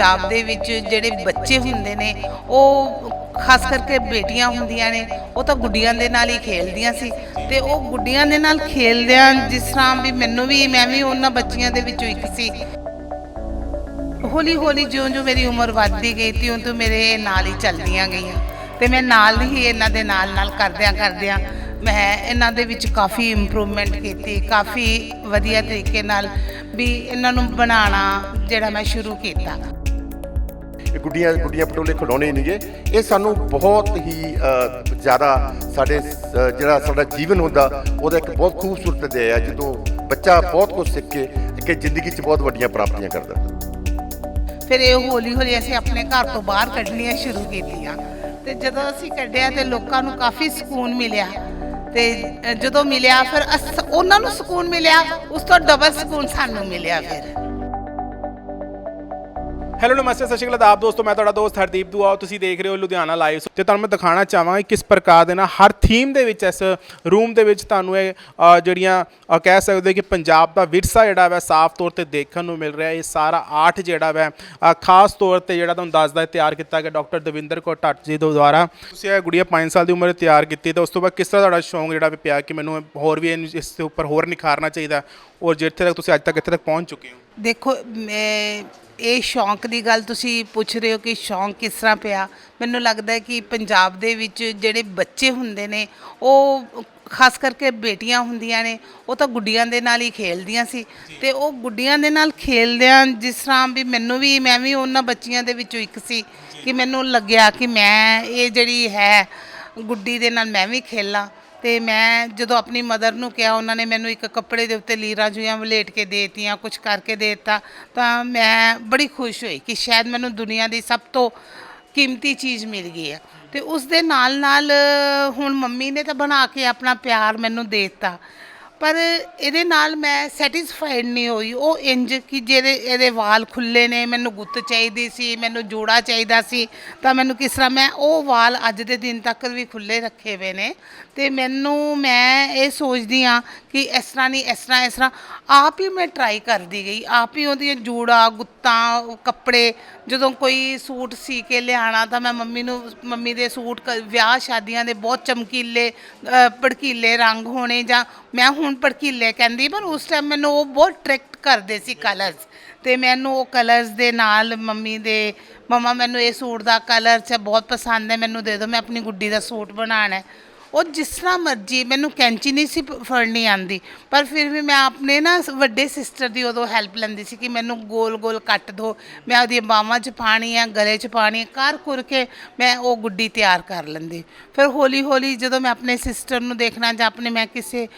ਪੰਜਾਬ ਦੇ ਵਿੱਚ ਜਿਹੜੇ ਬੱਚੇ ਹੁੰਦੇ ਨੇ, ਉਹ ਖਾਸ ਕਰਕੇ ਬੇਟੀਆਂ ਹੁੰਦੀਆਂ ਨੇ, ਉਹ ਤਾਂ ਗੁੱਡੀਆਂ ਦੇ ਨਾਲ ਹੀ ਖੇਲਦੀਆਂ ਸੀ। ਤੇ ਉਹ ਗੁੱਡੀਆਂ ਦੇ ਨਾਲ ਖੇਲਦਿਆਂ ਜਿਸ ਤਰ੍ਹਾਂ ਵੀ ਮੈਨੂੰ ਵੀ, ਮੈਂ ਵੀ ਉਹਨਾਂ ਬੱਚੀਆਂ ਦੇ ਵਿੱਚੋਂ ਇੱਕ ਸੀ। ਹੌਲੀ ਹੌਲੀ ਜਿਉਂ-ਜਿਉਂ ਮੇਰੀ ਉਮਰ ਵੱਧਦੀ ਗਈ ਤਿਉਂ ਤਿਉਂ ਮੇਰੇ ਨਾਲ ਹੀ ਚੱਲਦੀਆਂ ਗਈਆਂ। ਤੇ ਮੈਂ ਨਾਲ ਹੀ ਇਹਨਾਂ ਦੇ ਨਾਲ ਨਾਲ ਕਰਦਿਆਂ ਕਰਦਿਆਂ ਮੈਂ ਇਹਨਾਂ ਦੇ ਵਿੱਚ ਕਾਫੀ ਇੰਪਰੂਵਮੈਂਟ ਕੀਤੀ, ਕਾਫੀ ਵਧੀਆ ਤਰੀਕੇ ਨਾਲ ਵੀ ਇਹਨਾਂ ਨੂੰ ਬਣਾਉਣਾ ਜਿਹੜਾ ਮੈਂ ਸ਼ੁਰੂ ਕੀਤਾ। ਗੁੱਡੀਆਂ ਗੁੱਡੀਆਂ ਪਟੋਲੇ ਖਿਡੌਣੇ ਨਹੀਂਗੇ ਇਹ ਸਾਨੂੰ ਬਹੁਤ ਹੀ ਜ਼ਿਆਦਾ ਸਾਡੇ ਜਿਹੜਾ ਸਾਡਾ ਜੀਵਨ ਹੁੰਦਾ, ਉਹਦਾ ਇੱਕ ਬਹੁਤ ਖੂਬਸੂਰਤ ਅਧਿਆਇ ਹੈ ਜਦੋਂ ਬੱਚਾ ਬਹੁਤ ਕੁਝ ਸਿੱਖ ਕੇ, ਅੱਗੇ ਜ਼ਿੰਦਗੀ 'ਚ ਬਹੁਤ ਵੱਡੀਆਂ ਪ੍ਰਾਪਤੀਆਂ ਕਰਦਾ। ਫਿਰ ਇਹ ਹੌਲੀ ਹੌਲੀ ਅਸੀਂ ਆਪਣੇ ਘਰ ਤੋਂ ਬਾਹਰ ਕੱਢਣੀਆਂ ਸ਼ੁਰੂ ਕੀਤੀਆਂ। ਤੇ ਜਦੋਂ ਅਸੀਂ ਕੱਢਿਆ ਤੇ ਲੋਕਾਂ ਨੂੰ ਕਾਫੀ ਸਕੂਨ ਮਿਲਿਆ। ਤੇ ਜਦੋਂ ਮਿਲਿਆ ਫਿਰ ਉਹਨਾਂ ਨੂੰ ਸਕੂਨ ਮਿਲਿਆ, ਉਸ ਤੋਂ ਡਬਲ ਸਕੂਨ ਸਾਨੂੰ ਮਿਲਿਆ ਫਿਰ। ਹੈਲੋ ਨਮਸਤੇ ਸਤਿ ਸ਼੍ਰੀ ਅਕਾਲ ਆਪ ਦੋਸਤੋ ਮੈਂ ਤੁਹਾਡਾ ਦੋਸਤ ਹਰਦੀਪ ਦੁਆ ਤੁਸੀਂ ਦੇਖ ਰਹੇ ਹੋ ਲੁਧਿਆਣਾ ਲਾਈਵ ਤੇ ਤੁਹਾਨੂੰ ਮੈਂ ਦਿਖਾਉਣਾ ਚਾਹਾਂਗਾ ਕਿਸ ਪ੍ਰਕਾਰ ਦੇ ਨਾਲ ਹਰ ਥੀਮ ਦੇ ਵਿੱਚ ਇਸ ਰੂਮ ਦੇ ਵਿੱਚ ਤੁਹਾਨੂੰ ਇਹ ਅ, ਜਿਹੜੀਆਂ ਅ, ਕਹਿ ਸਕਦੇ ਕਿ ਪੰਜਾਬ ਦਾ ਵਿਰਸਾ ਜਿਹੜਾ ਵੈ ਸਾਫ਼ ਤੌਰ ਤੇ ਦੇਖਣ ਨੂੰ ਮਿਲ ਰਿਹਾ। ਇਹ ਸਾਰਾ ਆਰਟ ਜਿਹੜਾ ਵੈ ਅ, ਖਾਸ ਤੌਰ ਤੇ ਜਿਹੜਾ ਤੁਹਾਨੂੰ ਦੱਸਦਾ ਹੈ ਤਿਆਰ ਕੀਤਾ ਗਿਆ ਡਾਕਟਰ ਦਵਿੰਦਰ ਕੌਰ ਟੱਟ ਜੀ ਦੇ ਦੁਆਰਾ। ਤੁਸੀਂ ਇਹ ਗੁੜੀਆ 5 ਸਾਲ ਦੀ ਉਮਰ 'ਚ ਤਿਆਰ ਕੀਤੀ ਤੇ ਉਸ ਤੋਂ ਬਾਅਦ ਕਿਸ ਤਰ੍ਹਾਂ ਤੁਹਾਡਾ ਸ਼ੌਂਕ ਜਿਹੜਾ ਵੀ ਪਿਆ ਕਿ ਮੈਨੂੰ ਹੋਰ ਵੀ ਇਹਨੂੰ ਇਸ ਦੇ ਉੱਪਰ ਹੋਰ ਨਿਖਾਰਨਾ ਚਾਹੀਦਾ ਔਰ ਜਿੱਥੇ ਤੱਕ ਤੁਸੀਂ ਅੱਜ ਤੱਕ ਇੱਥੇ ਤੱਕ ਪਹੁੰਚ ਚੁੱਕੇ ਹੋ? ਦੇਖੋ ਮੈਂ ਇਹ ਸ਼ੌਂਕ ਦੀ ਗੱਲ ਤੁਸੀਂ ਪੁੱਛ ਰਹੇ ਹੋ ਕਿ ਸ਼ੌਂਕ ਕਿਸ ਤਰ੍ਹਾਂ ਪਿਆ? ਮੈਨੂੰ ਲੱਗਦਾ ਹੈ ਕਿ ਪੰਜਾਬ ਦੇ ਵਿੱਚ ਜਿਹੜੇ ਬੱਚੇ ਹੁੰਦੇ ਨੇ ਉਹ ਖਾਸ ਕਰਕੇ ਬੇਟੀਆਂ ਹੁੰਦੀਆਂ ਨੇ ਉਹ ਤਾਂ ਗੁੱਡੀਆਂ ਦੇ ਨਾਲ ਹੀ ਖੇਲਦੀਆਂ ਸੀ। ਤੇ ਉਹ ਗੁੱਡੀਆਂ ਦੇ ਨਾਲ ਖੇਲਦਿਆਂ ਜਿਸ ਤਰ੍ਹਾਂ ਵੀ ਮੈਨੂੰ ਵੀ ਮੈਂ ਵੀ ਉਹਨਾਂ ਬੱਚੀਆਂ ਦੇ ਵਿੱਚੋਂ ਇੱਕ ਸੀ ਕਿ ਮੈਨੂੰ ਲੱਗਿਆ ਕਿ ਮੈਂ ਇਹ ਜਿਹੜੀ ਹੈ ਗੁੱਡੀ ਦੇ ਨਾਲ ਮੈਂ ਵੀ ਖੇਲਾਂ। ਤੇ ਮੈਂ ਜਦੋਂ ਆਪਣੀ ਮਦਰ ਨੂੰ ਕਿਹਾ, ਉਹਨਾਂ ਨੇ ਮੈਨੂੰ ਇੱਕ ਕੱਪੜੇ ਦੇ ਉੱਤੇ ਲੀਰਾਂ ਜੂਆਂ ਵਲੇਟ ਕੇ ਦੇਤੀਆਂ ਕੁਝ ਕਰਕੇ ਦੇਤਾ, ਤਾਂ ਮੈਂ ਬੜੀ ਖੁਸ਼ ਹੋਈ ਕਿ ਸ਼ਾਇਦ ਮੈਨੂੰ ਦੁਨੀਆ ਦੀ ਸਭ ਤੋਂ ਕੀਮਤੀ ਚੀਜ਼ ਮਿਲ ਗਈ ਹੈ। ਤੇ ਉਸ ਦੇ ਨਾਲ ਨਾਲ ਹੁਣ ਮੰਮੀ ਨੇ ਤਾਂ ਬਣਾ ਕੇ ਆਪਣਾ ਪਿਆਰ ਮੈਨੂੰ ਦੇਤਾ। ਪਰ ਇਹਦੇ ਨਾਲ ਮੈਂ ਸੈਟੀਸਫਾਈਡ ਨਹੀਂ ਹੋਈ। ਉਹ ਇੰਜ ਕਿ ਜਿਹੜੇ ਇਹਦੇ ਵਾਲ ਖੁੱਲੇ ਨੇ, ਮੈਨੂੰ ਗੁੱਤ ਚਾਹੀਦੀ ਸੀ, ਮੈਨੂੰ ਜੋੜਾ ਚਾਹੀਦਾ ਸੀ, ਤਾਂ ਮੈਨੂੰ ਕਿਸ ਤਰ੍ਹਾਂ ਮੈਂ ਉਹ ਵਾਲ ਅੱਜ ਦੇ ਦਿਨ ਤੱਕ ਵੀ ਖੁੱਲੇ ਰੱਖੇ ਹੋਏ ਨੇ। ਤੇ ਮੈਨੂੰ, ਮੈਂ ਇਹ ਸੋਚਦੀ ਆ ਕਿ ਇਸ ਤਰ੍ਹਾਂ ਨਹੀਂ, ਇਸ ਤਰ੍ਹਾਂ ਇਸ ਤਰ੍ਹਾਂ। ਆਪ ਹੀ ਮੈਂ ਟਰਾਈ ਕਰਦੀ ਗਈ। ਆਪ ਹੀ ਉਹਦੀਆਂ ਜੂੜਾ, ਗੁੱਤਾਂ, ਕੱਪੜੇ, ਜਦੋਂ ਕੋਈ ਸੂਟ ਸੀ ਕੇ ਲਿਆਣਾ ਤਾਂ ਮੈਂ ਮੰਮੀ ਨੂੰ, ਮੰਮੀ ਦੇ ਸੂਟ ਕ- ਵਿਆਹ ਸ਼ਾਦੀਆਂ ਦੇ ਬਹੁਤ ਚਮਕੀਲੇ ਭੜਕੀਲੇ ਰੰਗ ਹੋਣੇ ਜਾਂ ਮੈਂ ਹੁਣ ਹੁਣ ਭੜਕੀਲੇ ਕਹਿੰਦੀ ਪਰ ਉਸ ਟਾਈਮ ਮੈਨੂੰ ਉਹ ਬਹੁਤ ਅਟਰੈਕਟ ਕਰਦੇ ਸੀ ਕਲਰਸ ਤੇ ਮੈਨੂੰ ਉਹ ਕਲਰਸ ਦੇ ਨਾਲ ਮੰਮੀ ਦੇ, ਮਮਾ ਮੈਨੂੰ ਇਹ ਸੂਟ ਦਾ ਕਲਰ ਚ ਬਹੁਤ ਪਸੰਦ ਹੈ, ਮੈਨੂੰ ਦੇ ਦਿਓ, ਮੈਂ ਆਪਣੀ ਗੁੱਡੀ ਦਾ ਸੂਟ ਬਣਾਉਣਾ ਹੈ। ਉਹ ਜਿਸ ਤਰ੍ਹਾਂ ਮਰਜ਼ੀ, ਮੈਨੂੰ ਕੈਂਚੀ ਨਹੀਂ ਸੀ ਪ- ਫੜਨੀ ਆਂਦੀ। ਪਰ ਫਿਰ ਵੀ ਮੈਂ ਆਪਣੇ ਨਾ ਸ- ਵੱਡੇ ਸਿਸਟਰ ਦੀ ਉਦੋਂ ਹੈਲਪ ਲੈਂਦੀ ਸੀ ਕਿ ਮੈਨੂੰ ਗੋਲ ਗੋਲ ਕੱਟ ਦੋ, ਮੈਂ ਉਹਦੀਆਂ ਬਾਹਾਂ 'ਚ ਪਾਣੀ ਆ, ਗਲੇ 'ਚ ਪਾਣੀ ਕਰ ਕੁਰ ਕੇ ਮੈਂ ਉਹ ਗੁੱਡੀ ਤਿਆਰ ਕਰ ਲੈਂਦੀ। ਫਿਰ ਹੌਲੀ ਹੌਲੀ ਜਦੋਂ ਮੈਂ ਆਪਣੇ ਸਿਸਟਰ ਨੂੰ ਦੇਖਣਾ ਜਾਂ ਆਪਣੇ ਮੈਂ ਕਿਸੇ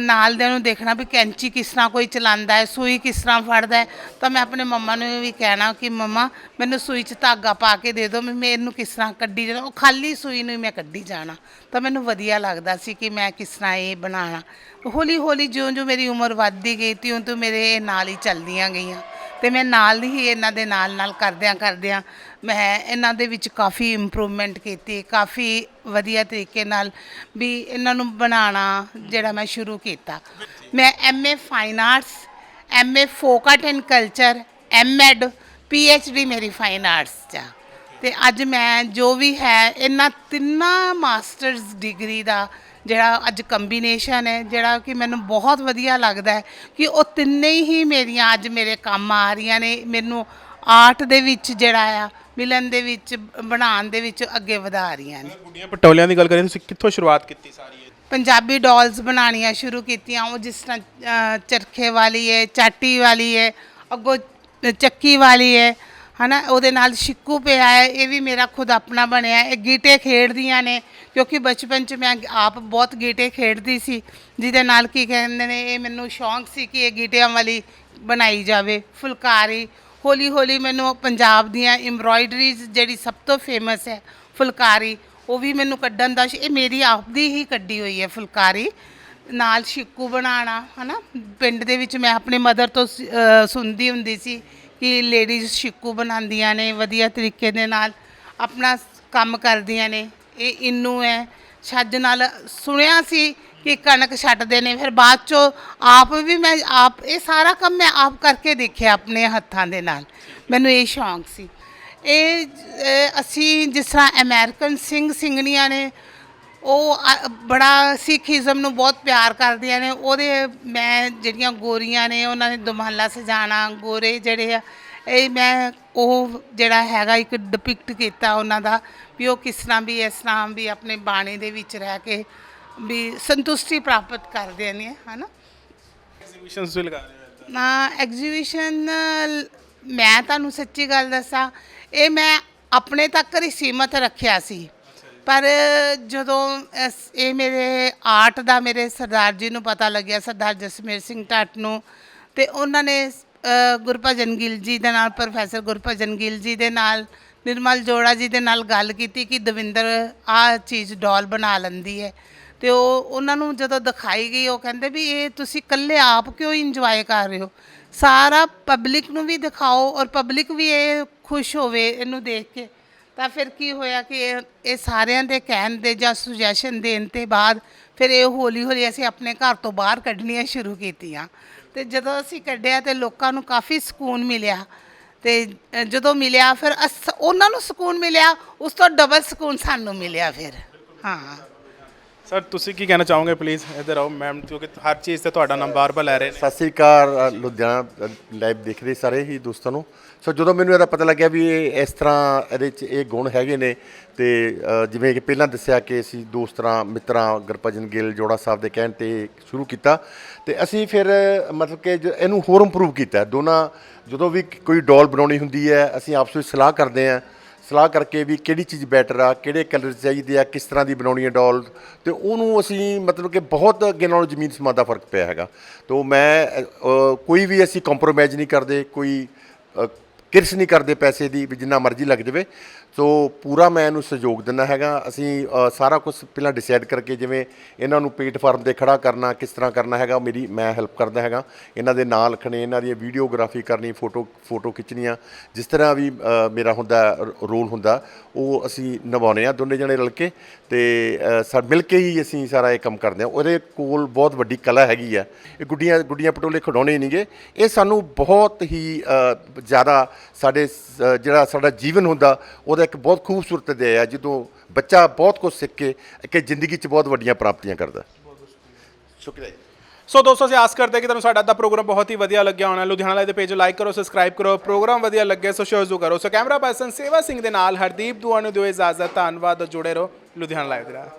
ਨਾਲ ਦੇ ਨੂੰ ਦੇਖਣਾ ਵੀ ਕੈਂਚੀ ਕਿਸ ਤਰ੍ਹਾਂ ਕੋਈ ਚਲਾਉਂਦਾ ਹੈ, ਸੂਈ ਕਿਸ ਤਰ੍ਹਾਂ ਫੜਦਾ ਹੈ। ਤਾਂ ਮੈਂ ਆਪਣੇ ਮੰਮਾ ਨੂੰ ਵੀ ਕਹਿਣਾ ਕਿ ਮੰਮਾ, ਮੈਨੂੰ ਸੂਈ 'ਚ ਧਾਗਾ ਪਾ ਕੇ ਦੇ ਦਿਓ, ਮੈਂ ਮੈਨੂੰ ਕਿਸ ਤਰ੍ਹਾਂ ਕੱਢੀ ਜਾਣਾ। ਉਹ ਖਾਲੀ ਸੂਈ ਨੂੰ ਹੀ ਮੈਂ ਕੱਢੀ ਜਾਣਾ। ਤਾਂ ਮੈਨੂੰ ਵਧੀਆ ਲੱਗਦਾ ਸੀ ਕਿ ਮੈਂ ਕਿਸ ਤਰ੍ਹਾਂ ਇਹ ਬਣਾਉਣਾ ਹੌਲੀ ਹੌਲੀ ਜਿਉਂ-ਜਿਉਂ ਮੇਰੀ ਉਮਰ ਵੱਧਦੀ ਗਈ ਤਿਉਂ ਤਿਉਂ ਮੇਰੇ ਇਹ ਨਾਲ ਹੀ ਚੱਲਦੀਆਂ ਗਈਆਂ। ਤੇ ਮੈਂ ਨਾਲ ਹੀ ਇਹਨਾਂ ਦੇ ਨਾਲ ਨਾਲ ਕਰਦਿਆਂ ਕਰਦਿਆਂ ਮੈਂ ਇਹਨਾਂ ਦੇ ਵਿੱਚ ਕਾਫੀ ਇੰਪਰੂਵਮੈਂਟ ਕੀਤੀ, ਕਾਫੀ ਵਧੀਆ ਤਰੀਕੇ ਨਾਲ ਵੀ ਇਹਨਾਂ ਨੂੰ ਬਣਾਉਣਾ ਜਿਹੜਾ ਮੈਂ ਸ਼ੁਰੂ ਕੀਤਾ ਮੈਂ MA fine arts MA folk art and culture MEd PhD ਮੇਰੀ ਫਾਈਨ ਆਰਟਸ ਚ ਆ। ਤੇ ਅੱਜ ਮੈਂ ਜੋ ਵੀ ਹੈ, ਇਹਨਾਂ ਤਿੰਨਾਂ ਮਾਸਟਰਸ ਡਿਗਰੀ ਦਾ ਜਿਹੜਾ ਅੱਜ ਕੰਬੀਨੇਸ਼ਨ ਹੈ ਜਿਹੜਾ ਕਿ ਮੈਨੂੰ ਬਹੁਤ ਵਧੀਆ ਲੱਗਦਾ ਹੈ ਕਿ ਉਹ ਤਿੰਨੇ ਹੀ ਮੇਰੀਆਂ ਅੱਜ ਮੇਰੇ ਕੰਮ ਆ ਰਹੀਆਂ ਨੇ। ਮੈਨੂੰ ਆਰਟ ਦੇ ਵਿੱਚ ਜਿਹੜਾ ਆ ਮਿਲਨ ਦੇ ਵਿੱਚ ਬਣਾਉਣ ਦੇ ਵਿੱਚ ਅੱਗੇ ਵਧਾ ਰਹੀਆਂ ਨੇ। ਗੁੱਡੀਆਂ ਪਟੋਲਿਆਂ ਦੀ ਗੱਲ ਕਰੀਏ ਤੁਸੀਂ ਕਿੱਥੋਂ ਸ਼ੁਰੂਆਤ ਕੀਤੀ ਸਾਰੀ ਇਹ? ਪੰਜਾਬੀ ਡਾਲਸ ਬਣਾਉਣੀਆਂ ਸ਼ੁਰੂ ਕੀਤੀਆਂ। ਉਹ ਜਿਸ ਤਰ੍ਹਾਂ ਅ, ਚਰਖੇ ਵਾਲੀ ਹੈ ਚਾਟੀ ਵਾਲੀ ਹੈ ਅੱਗੋਂ ਚੱਕੀ ਵਾਲੀ ਹੈ ਹਨਾ ਉਹਦੇ ਨਾਲ ਸ਼ਿੱਕੂ ਪਿਆ ਹੈ ਇਹ ਵੀ ਮੇਰਾ ਖੁਦ ਆਪਣਾ ਬਣਿਆ ਹੈ। ਇਹ ਗੀਟੇ ਖੇਡਦੀਆਂ ਨੇ ਕਿਉਂਕਿ ਬਚਪਨ 'ਚ ਮੈਂ ਆਪ ਬਹੁਤ ਗੀਟੇ ਖੇਡਦੀ ਸੀ ਜਿਹਦੇ ਨਾਲ ਕੀ ਕਹਿੰਦੇ ਨੇ ਇਹ ਮੈਨੂੰ ਸ਼ੌਂਕ ਸੀ ਕਿ ਇਹ ਗੀਟਿਆਂ ਵਾਲੀ ਬਣਾਈ ਜਾਵੇ ਫੁਲਕਾਰੀ ਹੌਲੀ ਹੌਲੀ ਮੈਨੂੰ ਪੰਜਾਬ ਦੀਆਂ ਐਮਬਰਾਇਡਰੀਜ਼ ਜਿਹੜੀ ਸਭ ਤੋਂ ਫੇਮਸ ਹੈ ਫੁਲਕਾਰੀ ਉਹ ਵੀ ਮੈਨੂੰ ਕੱਢਣ ਦਾ ਸ਼- ਇਹ ਮੇਰੀ ਆਪਦੀ ਹੀ ਕੱਢੀ ਹੋਈ ਹੈ ਫੁਲਕਾਰੀ ਨਾਲ ਸ਼ਿੱਕੂ ਬਣਾਉਣਾ ਹਨਾ ਪਿੰਡ ਦੇ ਵਿੱਚ ਮੈਂ ਆਪਣੇ ਮਦਰ ਤੋਂ ਸ- ਅ, ਸੁਣਦੀ ਹੁੰਦੀ ਸੀ ਕਿ ਲੇਡੀਜ਼ ਸ਼ਿੱਕੂ ਬਣਾਉਂਦੀਆਂ ਨੇ, ਵਧੀਆ ਤਰੀਕੇ ਦੇ ਨਾਲ ਆਪਣਾ ਕੰਮ ਕਰਦੀਆਂ ਨੇ। ਇਹ ਇਨੂੰ ਹੈ ਛੱਜ ਨਾਲ ਸੁਣਿਆ ਸੀ ਕਿ ਕਣਕ ਛੱਡਦੇ ਨੇ। ਫਿਰ ਬਾਅਦ ਚੋਂ ਆਪ ਵੀ ਮੈਂ ਆਪ, ਇਹ ਸਾਰਾ ਕੰਮ ਮੈਂ ਆਪ ਕਰਕੇ ਦੇਖਿਆ ਆਪਣੇ ਹੱਥਾਂ ਦੇ ਨਾਲ। ਮੈਨੂੰ ਇਹ ਸ਼ੌਂਕ ਸੀ। ਇਹ ਅਸੀਂ ਜਿਸ ਤਰ੍ਹਾਂ ਅਮਰੀਕਨ ਸਿੰਘ ਸਿੰਘਣੀਆਂ ਨੇ ਉਹ ਅ, ਬੜਾ ਸਿੱਖੀਜ਼ਮ ਨੂੰ ਬਹੁਤ ਪਿਆਰ ਕਰਦੀਆਂ ਨੇ। ਉਹਦੇ ਮੈਂ ਜਿਹੜੀਆਂ ਗੋਰੀਆਂ ਨੇ ਉਹਨਾਂ ਨੇ ਦੁਮਹੱਲਾ ਸਜਾਣਾ ਗੋਰੇ ਜਿਹੜੇ ਆ ਇਹ ਮੈਂ ਉਹ ਜਿਹੜਾ ਹੈਗਾ ਇੱਕ ਡਿਪਿਕਟ ਕੀਤਾ ਉਹਨਾਂ ਦਾ ਵੀ ਉਹ ਕਿਸ ਤਰ੍ਹਾਂ ਵੀ ਇਸ ਤਰ੍ਹਾਂ ਵੀ ਆਪਣੇ ਬਾਣੇ ਦੇ ਵਿੱਚ ਰਹਿ ਕੇ ਵੀ ਸੰਤੁਸ਼ਟੀ ਪ੍ਰਾਪਤ ਕਰਦੇ ਨੇ ਹਨਾ? ਐਗਜ਼ੀਬਿਸ਼ਨਸ ਵੀ ਲਗਾ ਰਹੇ ਹੋ ਨਾ ਐਗਜ਼ੀਬਿਸ਼ਨ ਮੈਂ ਤੁਹਾਨੂੰ ਸੱਚੀ ਗੱਲ ਦੱਸਾਂ ਇਹ ਮੈਂ ਆਪਣੇ ਤੱਕ ਹੀ ਸੀਮਤ ਰੱਖਿਆ ਸੀ। ਪਰ ਜਦੋਂ ਇਸ- ਇਹ ਮੇਰੇ ਆਰਟ ਦਾ ਮੇਰੇ ਸਰਦਾਰ ਜੀ ਨੂੰ ਪਤਾ ਲੱਗਿਆ ਸਰਦਾਰ ਜਸਮੇਰ ਸਿੰਘ ਢੱਟ ਨੂੰ ਤੇ ਉਹਨਾਂ ਨੇ ਅ, ਗੁਰਭਜਨ ਗਿੱਲ ਜੀ ਦੇ ਨਾਲ ਪ੍ਰੋਫੈਸਰ ਗੁਰਭਜਨ ਗਿੱਲ ਜੀ ਦੇ ਨਾਲ ਨਿਰਮਲ ਜੋੜਾ ਜੀ ਦੇ ਨਾਲ ਗੱਲ ਕੀਤੀ ਕਿ ਦਵਿੰਦਰ ਆਹ ਚੀਜ਼ ਡਾਲ ਬਣਾ ਲੈਂਦੀ ਹੈ। ਤੇ ਉਹ ਉਹਨਾਂ ਨੂੰ ਜਦੋਂ ਦਿਖਾਈ ਗਈ ਉਹ ਕਹਿੰਦੇ ਵੀ ਇਹ ਤੁਸੀਂ ਇਕੱਲੇ ਆਪ ਕਿਉਂ ਇੰਜੋਏ ਕਰ ਰਹੇ ਹੋ? ਸਾਰਾ ਪਬਲਿਕ ਨੂੰ ਵੀ ਦਿਖਾਓ ਔਰ ਪਬਲਿਕ ਵੀ ਇਹ ਖੁਸ਼ ਹੋਵੇ ਇਹਨੂੰ ਦੇਖ ਕੇ। ਤਾਂ ਫਿਰ ਕੀ ਹੋਇਆ ਕਿ ਇਹ- ਇਹ ਸਾਰਿਆਂ ਦੇ ਕਹਿਣ ਦੇ ਜਾਂ ਸੁਜੈਸ਼ਨ ਦੇਣ ਤੇ ਬਾਅਦ ਫਿਰ ਇਹ ਹੌਲੀ ਹੌਲੀ ਅਸੀਂ ਆਪਣੇ ਘਰ ਤੋਂ ਬਾਹਰ ਕੱਢਣੀਆਂ ਸ਼ੁਰੂ ਕੀਤੀਆਂ। ਤੇ ਜਦੋਂ ਅਸੀਂ ਕੱਢਿਆ ਤੇ ਲੋਕਾਂ ਨੂੰ ਕਾਫੀ ਸਕੂਨ ਮਿਲਿਆ। ਤੇ ਅ, ਜਦੋਂ ਮਿਲਿਆ ਫਿਰ ਅਸ- ਉਹਨਾਂ ਨੂੰ ਸਕੂਨ ਮਿਲਿਆ ਉਸ ਤੋਂ ਡਬਲ ਸਕੂਨ ਸਾਨੂੰ ਮਿਲਿਆ ਫਿਰ। ਹਾਂ। ਸਰ ਤੁਸੀਂ ਕੀ ਕਹਿਣਾ ਚਾਹੋਗੇ? ਪਲੀਜ਼ ਇੱਧਰ ਆਓ ਮੈਮ ਕਿਉਂਕਿ ਹਰ ਚੀਜ਼ ਤੇ ਤੁਹਾਡਾ ਨਾਮ ਬਾਰ-ਬਾਰ ਲੈ ਰਹੇ ਨੇ। ਸਤਿ ਸ੍ਰੀ ਅਕਾਲ ਅ, ਲੁਧਿਆਣਾ ਲਾਈਵ ਦੇਖ ਰਹੇ ਸਾਰੇ ਹੀ ਦੋਸਤਾਂ ਨੂੰ। ਸੋ ਜਦੋਂ ਮੈਨੂੰ ਇਹਦਾ ਪਤਾ ਲੱਗਿਆ ਵੀ ਇਹ ਇਸ ਤਰ੍ਹਾਂ ਇਹਦੇ 'ਚ ਇਹ ਗੁਣ ਹੈਗੇ ਨੇ ਤੇ ਅ, ਜਿਵੇਂ ਕਿ ਪਹਿਲਾਂ ਦੱਸਿਆ ਕਿ ਅਸੀਂ ਦੋਸਤਾਂ ਮਿੱਤਰਾਂ ਗੁਰਭਜਨ ਗਿੱਲ ਜੋੜਾ ਸਾਹਿਬ ਦੇ ਕਹਿਣ ਤੇ ਸ਼ੁਰੂ ਕੀਤਾ। ਤੇ ਅਸੀਂ ਫਿਰ ਮਤਲਬ ਕਿ ਜ- ਇਹਨੂੰ ਹੋਰ ਇੰਪਰੂਵ ਕੀਤਾ। ਦੋਨਾਂ ਜਦੋਂ ਵੀ ਕੋਈ ਡੋਲ ਬਣਾਉਣੀ ਹੁੰਦੀ ਹੈ ਅਸੀਂ ਆਪਸ ਵਿੱਚ ਸਲਾਹ ਕਰਦੇ ਹਾਂ। ਸਲਾਹ ਕਰਕੇ ਵੀ ਕਿਹੜੀ ਚੀਜ਼ ਬੈਟਰ ਆ, ਕਿਹੜੇ ਕਲਰ ਚਾਹੀਦੇ ਆ, ਕਿਸ ਤਰ੍ਹਾਂ ਦੀ ਬਣਾਉਣੀ ਹੈ ਡਾਲ, ਤੇ ਉਹਨੂੰ ਅਸੀਂ ਮਤਲਬ ਕਿ ਬਹੁਤ ਅੱਗੇ ਨਾਲੋਂ ਜ਼ਮੀਨ ਸਮਾਨ ਦਾ ਫ਼ਰਕ ਪਿਆ ਹੈਗਾ। ਤੋਂ ਮੈਂ ਕੋਈ ਵੀ ਅਸੀਂ ਕੰਪਰੋਮਾਈਜ਼ ਨਹੀਂ ਕਰਦੇ, ਕੋਈ ਕਿਰਸ ਨਹੀਂ ਕਰਦੇ ਪੈਸੇ ਦੀ ਵੀ ਜਿੰਨਾ ਮਰਜ਼ੀ ਲੱਗ ਜਾਵੇ। ਸੋ ਪੂਰਾ ਮੈਂ ਇਹਨੂੰ ਸਹਿਯੋਗ ਦਿੰਦਾ ਹੈਗਾ। ਅਸੀਂ ਅ, ਸਾਰਾ ਕੁਝ ਪਹਿਲਾਂ ਡਿਸਾਈਡ ਕਰਕੇ ਜਿਵੇਂ ਇਹਨਾਂ ਨੂੰ ਪਲੇਟਫਾਰਮ ਤੇ ਖੜਾ ਕਰਨਾ ਕਿਸ ਤਰ੍ਹਾਂ ਕਰਨਾ ਹੈਗਾ ਮੇਰੀ ਮੈਂ ਹੈਲਪ ਕਰਦਾ ਹੈਗਾ। ਇਹਨਾਂ ਦੇ ਨਾਂ ਲਿਖਣੇ ਇਹਨਾਂ ਦੀ ਵੀਡੀਓਗ੍ਰਾਫੀ ਕਰਨੀ ਫੋਟੋ ਫੋਟੋ ਖਿੱਚਣੀਆਂ ਜਿਸ ਤਰ੍ਹਾਂ ਵੀ ਅ, ਮੇਰਾ ਹੁੰਦਾ ਰੋਲ ਹੁੰਦਾ ਉਹ ਅਸੀਂ ਨਿਭਾਉਂਦੇ ਆ ਦੋਨੇ ਜਣੇ ਰਲ ਕੇ ਤੇ ਅ, ਸਾ ਮਿਲ ਕੇ ਹੀ ਅਸੀਂ ਸਾਰਾ ਇਹ ਕੰਮ ਕਰਦੇ ਆ ਉਹਦੇ ਕੋਲ ਬਹੁਤ ਵੱਡੀ ਕਲਾ ਹੈਗੀ ਆ। ਇਹ ਗੁੱਡੀਆਂ ਗੁੱਡੀਆਂ ਪਟੋਲੇ ਖਿਡੌਣੇ ਨਹੀਂਗੇ ਇਹ ਸਾਨੂੰ ਬਹੁਤ ਹੀ ਅ, ਜ਼ਿਆਦਾ ਸਾਡੇ ਸ- ਜਿਹੜਾ ਸਾਡਾ ਜੀਵਨ ਹੁੰਦਾ ਉਹਦਾ ਇੱਕ ਬਹੁਤ ਖੂਬਸੂਰਤ ਦੇ ਆ ਜਦੋਂ ਬੱਚਾ ਬਹੁਤ ਕੁਝ ਸਿੱਖ ਕੇ ਕਿ ਜ਼ਿੰਦਗੀ 'ਚ ਬਹੁਤ ਵੱਡੀਆਂ ਪ੍ਰਾਪਤੀਆਂ ਕਰਦਾ। ਸ਼ੁਕਰੀਆ ਜੀ। ਸੋ ਦੋਸਤੋ ਅਸੀਂ ਆਸ ਕਰਦੇ ਹਾਂ ਕਿ ਤੁਹਾਨੂੰ ਸਾਡਾ ਦਾ ਪ੍ਰੋਗਰਾਮ ਬਹੁਤ ਹੀ ਵਧੀਆ ਲੱਗਿਆ ਹੋਣਾ। ਲੁਧਿਆਣਾ ਲਾਈਵ ਦੇ ਪੇਜ ਨੂੰ ਲਾਈਕ ਕਰੋ ਸਬਸਕ੍ਰਾਈਬ ਕਰੋ ਪ੍ਰੋਗਰਾਮ ਵਧੀਆ ਲੱਗੇ ਸੋ ਸ਼ੇਅਰ ਜ਼ਰੂਰ ਕਰੋ। ਸੋ ਕੈਮਰਾ ਪਰਸਨ ਸੇਵਾ ਸਿੰਘ ਦੇ ਨਾਲ ਹਰਦੀਪ ਦੁਆ ਨੂੰ ਦਿਓ ਇਜਾਜ਼ਤ। ਧੰਨਵਾਦ ਜੁੜੇ ਰਹੋ ਲੁਧਿਆਣਾ ਲਾਈਵ ਦੇ ਨਾਲ।